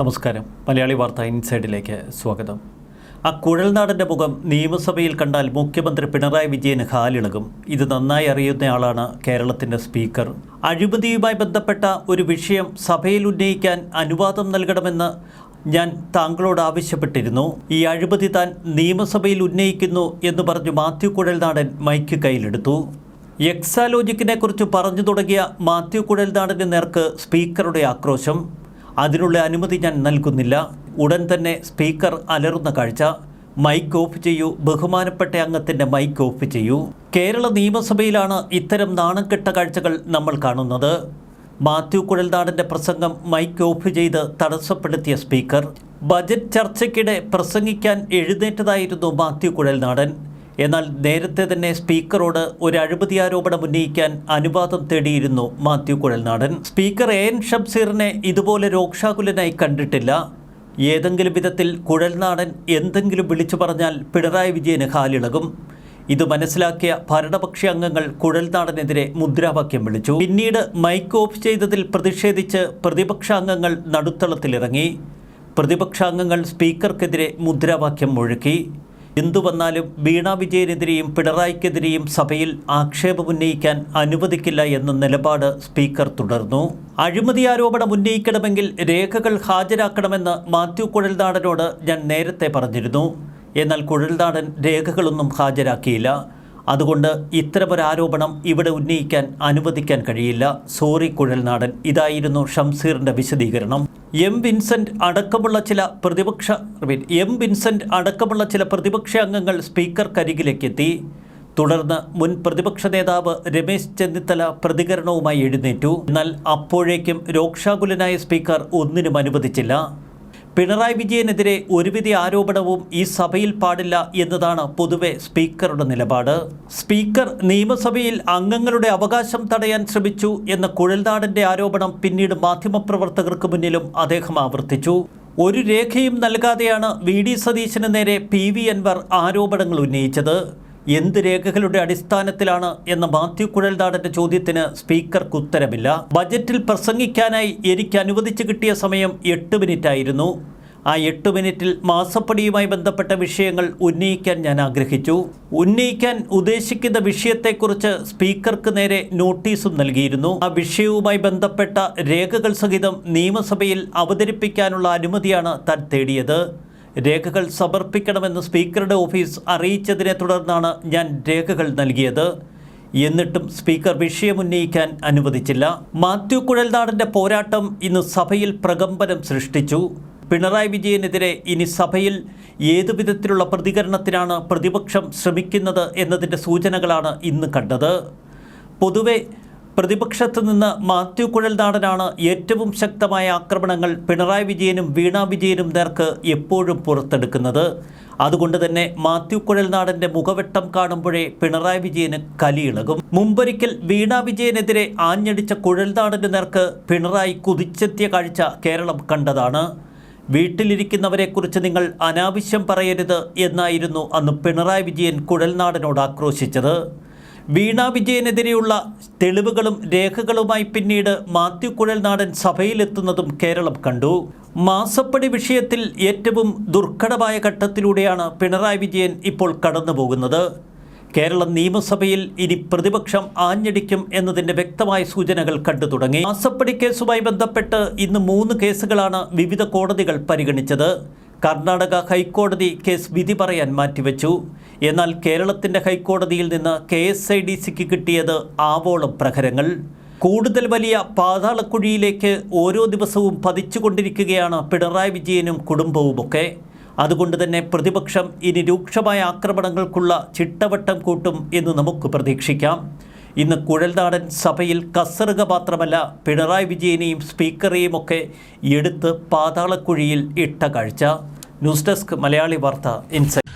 നമസ്കാരം. മലയാളി വാർത്ത ഇൻസൈഡിലേക്ക് സ്വാഗതം. ആ കുഴൽനാടന്റെ മുഖം നിയമസഭയിൽ കണ്ടാൽ മുഖ്യമന്ത്രി പിണറായി വിജയന് ഹാലിളകും. ഇത് നന്നായി അറിയുന്നയാളാണ് കേരളത്തിന്റെ സ്പീക്കർ. അഴിമതിയുമായി ബന്ധപ്പെട്ട ഒരു വിഷയം സഭയിൽ ഉന്നയിക്കാൻ അനുവാദം നൽകണമെന്ന് ഞാൻ താങ്കളോട് ആവശ്യപ്പെട്ടിരുന്നു. ഈ അഴിമതി താൻ നിയമസഭയിൽ ഉന്നയിക്കുന്നു എന്ന് പറഞ്ഞു മാത്യു കുഴൽനാടൻ മൈക്ക് കയ്യിലെടുത്തു. എക്സാലോജിക്കിനെ കുറിച്ച് പറഞ്ഞു തുടങ്ങിയ മാത്യു കുഴൽനാടന്റെ നേർക്ക് സ്പീക്കറുടെ ആക്രോശം. അതിനുള്ള അനുമതി ഞാൻ നൽകുന്നില്ല. ഉടൻ തന്നെ സ്പീക്കർ അലറുന്ന കാഴ്ച. മൈക്ക് ഓഫ് ചെയ്യൂ. ബഹുമാനപ്പെട്ട അംഗത്തിന്റെ മൈക്ക് ഓഫ് ചെയ്യൂ. കേരള നിയമസഭയിലാണ് ഇത്തരം നാണക്കെട്ട കാഴ്ചകൾ നമ്മൾ കാണുന്നത്. മാത്യു കുഴൽനാടന്റെ പ്രസംഗം മൈക്ക് ഓഫ് ചെയ്ത് തടസ്സപ്പെടുത്തിയ സ്പീക്കർ. ബജറ്റ് ചർച്ചയ്ക്കിടെ പ്രസംഗിക്കാൻ എഴുന്നേറ്റതായിരുന്നു മാത്യു കുഴൽനാടൻ. എന്നാൽ നേരത്തെ തന്നെ സ്പീക്കറോട് ഒരു അഴിമതി ആരോപണം ഉന്നയിക്കാൻ അനുവാദം തേടിയിരുന്നു Mathew Kuzhalnadan. Speaker A N ഷംസീറിനെ ഇതുപോലെ രോക്ഷാകുലനായി കണ്ടിട്ടില്ല. ഏതെങ്കിലും വിധത്തിൽ കുഴൽനാടൻ എന്തെങ്കിലും വിളിച്ചു പറഞ്ഞാൽ പിണറായി വിജയന് ഹാലിളകും ഇത് മനസ്സിലാക്കിയ ഭരണപക്ഷ അംഗങ്ങൾ കുഴൽനാടനെതിരെ മുദ്രാവാക്യം വിളിച്ചു. പിന്നീട് മൈക്ക് ഓഫ് ചെയ്തതിൽ പ്രതിഷേധിച്ച് പ്രതിപക്ഷ അംഗങ്ങൾ നടുത്തളത്തിലിറങ്ങി. പ്രതിപക്ഷാംഗങ്ങൾ സ്പീക്കർക്കെതിരെ മുദ്രാവാക്യം മുഴക്കി. എന്തു വന്നാലും വീണ വിജയനെതിരെയും പിണറായിക്കെതിരെയും സഭയിൽ ആക്ഷേപമുന്നയിക്കാൻ അനുവദിക്കില്ല എന്ന നിലപാട് സ്പീക്കർ തുടർന്നു. അഴിമതി ആരോപണം ഉന്നയിക്കണമെങ്കിൽ രേഖകൾ ഹാജരാക്കണമെന്ന് മാത്യു കുഴൽനാടനോട് ഞാൻ നേരത്തെ പറഞ്ഞിരുന്നു. എന്നാൽ കുഴൽനാടൻ രേഖകളൊന്നും ഹാജരാക്കിയില്ല. അതുകൊണ്ട് ഇത്തരമൊരാരോപണം ഇവിടെ ഉന്നയിക്കാൻ അനുവദിക്കാൻ കഴിയില്ല. സോറി കുഴൽനാടൻ. ഇതായിരുന്നു ഷംസീറിന്റെ വിശദീകരണം. എം വിൻസെന്റ് അടക്കമുള്ള ചില പ്രതിപക്ഷ എം വിൻസെന്റ് അടക്കമുള്ള ചില പ്രതിപക്ഷ അംഗങ്ങൾ സ്പീക്കർക്കരികിലേക്കെത്തി തുടർന്ന് മുൻ പ്രതിപക്ഷ നേതാവ് രമേശ് ചെന്നിത്തല പ്രതികരണവുമായി എഴുന്നേറ്റു. എന്നാൽ അപ്പോഴേക്കും രോക്ഷാകുലനായ സ്പീക്കർ ഒന്നിനും അനുവദിച്ചില്ല. പിണറായി വിജയനെതിരെ ഒരുവിധ ആരോപണവും ഈ സഭയിൽ പാടില്ല എന്നതാണ് പൊതുവെ സ്പീക്കറുടെ നിലപാട്. സ്പീക്കർ നിയമസഭയിൽ അംഗങ്ങളുടെ അവകാശം തടയാൻ ശ്രമിച്ചു എന്ന കുഴൽനാടന്റെ ആരോപണം പിന്നീട് മാധ്യമപ്രവർത്തകർക്ക് മുന്നിലും അദ്ദേഹം ആവർത്തിച്ചു. ഒരു രേഖയും നൽകാതെയാണ് വി ഡി സതീശന് നേരെ പി വി അൻവർ ആരോപണങ്ങൾ ഉന്നയിച്ചത്. എന്ത് രേഖകളുടെ അടിസ്ഥാനത്തിലാണ് എന്ന മാത്യു കുഴൽനാടന്റെ ചോദ്യത്തിന് സ്പീക്കർക്ക് ഉത്തരമില്ല. ബജറ്റിൽ പ്രസംഗിക്കാനായി എനിക്ക് അനുവദിച്ചു കിട്ടിയ സമയം എട്ട് മിനിറ്റ് ആയിരുന്നു ആ എട്ട് മിനിറ്റിൽ മാസപ്പടിയുമായി ബന്ധപ്പെട്ട വിഷയങ്ങൾ ഉന്നയിക്കാൻ ഞാൻ ആഗ്രഹിച്ചു. ഉന്നയിക്കാൻ ഉദ്ദേശിക്കുന്ന വിഷയത്തെക്കുറിച്ച് സ്പീക്കർക്ക് നേരെ നോട്ടീസും നൽകിയിരുന്നു. ആ വിഷയവുമായി ബന്ധപ്പെട്ട രേഖകൾ സഹിതം നിയമസഭയിൽ അവതരിപ്പിക്കാനുള്ള അനുമതിയാണ് താൻ തേടിയത്. രേഖകൾ സമർപ്പിക്കണമെന്ന് സ്പീക്കറുടെ ഓഫീസ് അറിയിച്ചതിനെ തുടർന്നാണ് ഞാൻ രേഖകൾ നൽകിയത്. എന്നിട്ടും സ്പീക്കർ വിഷയം ഉന്നയിക്കാൻ അനുവദിച്ചില്ല. മാത്യു കുഴൽനാടന്റെ പോരാട്ടം ഇന്ന് സഭയിൽ പ്രകമ്പനം സൃഷ്ടിച്ചു. പിണറായി വിജയനെതിരെ ഇനി സഭയിൽ ഏതു വിധത്തിലുള്ള പ്രതികരണത്തിനാണ് പ്രതിപക്ഷം ശ്രമിക്കുന്നത് എന്നതിന്റെ സൂചനകളാണ് ഇന്ന് കണ്ടത്. പൊതുവെ പ്രതിപക്ഷത്ത് നിന്ന് മാത്യു കുഴൽനാടനാണ് ഏറ്റവും ശക്തമായ ആക്രമണങ്ങൾ പിണറായി വിജയനും വീണ വിജയനും നേർക്ക് എപ്പോഴും പുറത്തെടുക്കുന്നത്. അതുകൊണ്ട് തന്നെ മാത്യു കുഴൽനാടന്റെ മുഖവെട്ടം കാണുമ്പോഴേ പിണറായി വിജയന് കലിയിളകും. മുമ്പൊരിക്കൽ വീണ വിജയനെതിരെ ആഞ്ഞടിച്ച കുഴൽനാടന്റെ നേർക്ക് പിണറായി കുതിച്ചെത്തിയ കാഴ്ച കേരളം കണ്ടതാണ്. വീട്ടിലിരിക്കുന്നവരെക്കുറിച്ച് നിങ്ങൾ അനാവശ്യം പറയരുത് എന്നായിരുന്നു അന്ന് പിണറായി വിജയൻ കുഴൽനാടനോട് ആക്രോശിച്ചത്. വീണ വിജയനെതിരെയുള്ള തെളിവുകളും രേഖകളുമായി പിന്നീട് മാത്യു കുഴൽനാടൻ സഭയിലെത്തുന്നതും കേരളം കണ്ടു. മാസപ്പടി വിഷയത്തിൽ ഏറ്റവും ദുർഘടമായ ഘട്ടത്തിലൂടെയാണ് പിണറായി വിജയൻ ഇപ്പോൾ കടന്നുപോകുന്നത്. കേരള നിയമസഭയിൽ ഇനി പ്രതിപക്ഷം ആഞ്ഞടിക്കും എന്നതിന്റെ വ്യക്തമായ സൂചനകൾ കണ്ടു തുടങ്ങി. മാസപ്പടി കേസുമായി ബന്ധപ്പെട്ട് ഇന്ന് മൂന്ന് കേസുകളാണ് വിവിധ കോടതികൾ പരിഗണിച്ചത്. കർണാടക ഹൈക്കോടതി കേസ് വിധി പറയാൻ മാറ്റിവെച്ചു. എന്നാൽ കേരളത്തിന്റെ ഹൈക്കോടതിയിൽ നിന്ന് കെ എസ് ഐ ഡി സിക്ക് കിട്ടിയത് ആവോളം പ്രഹരങ്ങൾ. കൂടുതൽ വലിയ പാതാളക്കുഴിയിലേക്ക് ഓരോ ദിവസവും പതിച്ചുകൊണ്ടിരിക്കുകയാണ് പിണറായി വിജയനും കുടുംബവുമൊക്കെ. അതുകൊണ്ട് തന്നെ പ്രതിപക്ഷം ഇനി രൂക്ഷമായ ആക്രമണങ്ങൾക്കുള്ള ചിട്ടവട്ടം കൂട്ടും എന്ന് നമുക്ക് പ്രതീക്ഷിക്കാം. ഇന്ന് കുഴൽനാടൻ സഭയിൽ കസറുക മാത്രമല്ല പിണറായി വിജയനെയും സ്പീക്കറെയും ഒക്കെ എടുത്ത് പാതാളക്കുഴിയിൽ ഇട്ട കാഴ്ച. ന്യൂസ് ഡെസ്ക് മലയാളി വാർത്ത ഇൻസൈറ്റ്